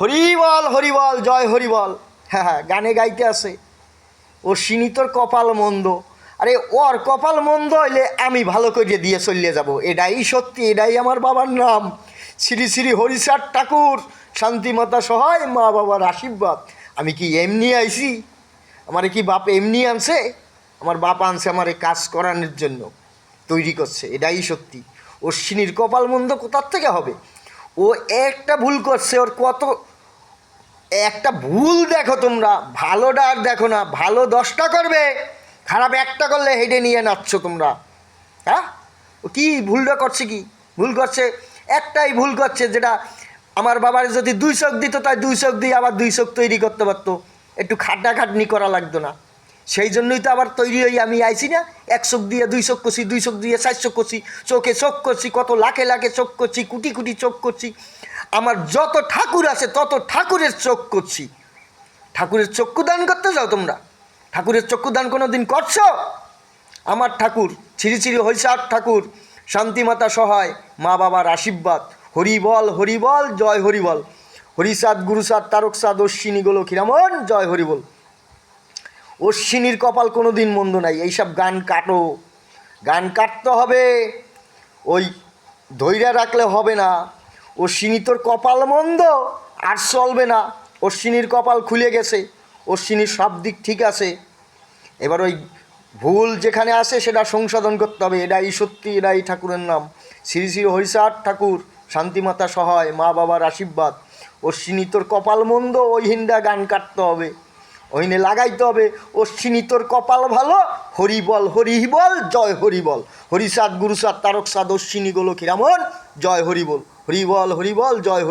হরিবল হরিবল, জয় হরিবল। হ্যাঁ হ্যাঁ গানে গাইতে আছে। ও সিনিতর কপাল মন্দ। আরে, ওর কপাল মন্দ হইলে আমি ভালো করে দিয়ে চলিয়ে যাব। এটাই সত্যি, এটাই আমার বাবার নাম। শ্রী শ্রী হরিচাঁদ ঠাকুর, শান্তিমাতা সহায়, মা বাবার আশীর্বাদ। আমি কি এমনি আইছি? আমার কি বাপ এমনি আনছে? আমার বাপ আনছে আমার এই কাজ করানোর জন্য। তৈরি করছে, এটাই সত্যি। অশ্বিনীর কপাল মন্দ কোথার থেকে হবে? ও একটা ভুল করছে, ওর কত একটা ভুল দেখো তোমরা ভালোটা আর দেখো না, ভালো দশটা করবে, খারাপ একটা করলে হেঁটে নিয়ে নাচছ তোমরা। হ্যাঁ? ও কি ভুলটা করছে কি? ভুল করছে, একটাই ভুল করছে যেটা আমার বাবার যদি দুই চোখ দিত, তাই দুই চোখ দিয়ে আবার দুই চোখ তৈরি করতে পারতো। একটু খাটাখাটনি করা লাগতো না। সেই জন্যই তো আবার তৈরি হয়ে আমি আইছি না। এক চোখ দিয়ে দুই চোখ করছি, দুই চোখ দিয়ে চার চোখ করছি, চোখে চোখ করছি, কত লাখে লাখে চোখ করছি, কুটি কুটি চোখ করছি। আমার যত ঠাকুর আছে তত ঠাকুরের চোখ করছি। ঠাকুরের চক্ষু দান করতে যাও তোমরা। ঠাকুরের চক্ষু দান কোনো দিন করছ? আমার ঠাকুর শ্রী শ্রী হরিচাঁদ ঠাকুর। শান্তিমাতা সহায়, মা বাবার আশীর্বাদ। হরিবল হরিবল, জয় হরিবল। হরিচাঁদ গুরুচাঁদ তারকচাঁদ অশ্বিনী, গোলক হিরামন জয় হরিবল। অশ্বিনীর কপাল কোনো দিন মন্দ নাই। এইসব গান কাটো। গান কাটতে হবে। ওই ধৈর্য রাখলে হবে না। অশ্বিনী তোর কপাল মন্দ, আর চলবে না। অশ্বিনীর কপাল খুলে গেছে। অশ্বিনীর সব দিক ঠিক আছে। এবার ওই ভুল যেখানে আছে সেটা সংশোধন করতে হবে। এটাই সত্যি, এটাই ঠাকুরের নাম। শ্রী শ্রী হরিচাঁদ ঠাকুর, শান্তিমাতা সহায়, মা বাবার আশীর্বাদ। অশ্বিনী তোর কপাল মন্দ, ওই হিন্দা গান কাটতে হবে। ওইনে লাগাইতে হবে। অশ্বিনী তোর কপাল ভালো, হরি বল হরি বল, জয় হরি বল। হরিচাঁদ তারকসাদ অশ্বিনী গোলক হিরামন জয় হরি বল। হরি বল হরি বল, জয়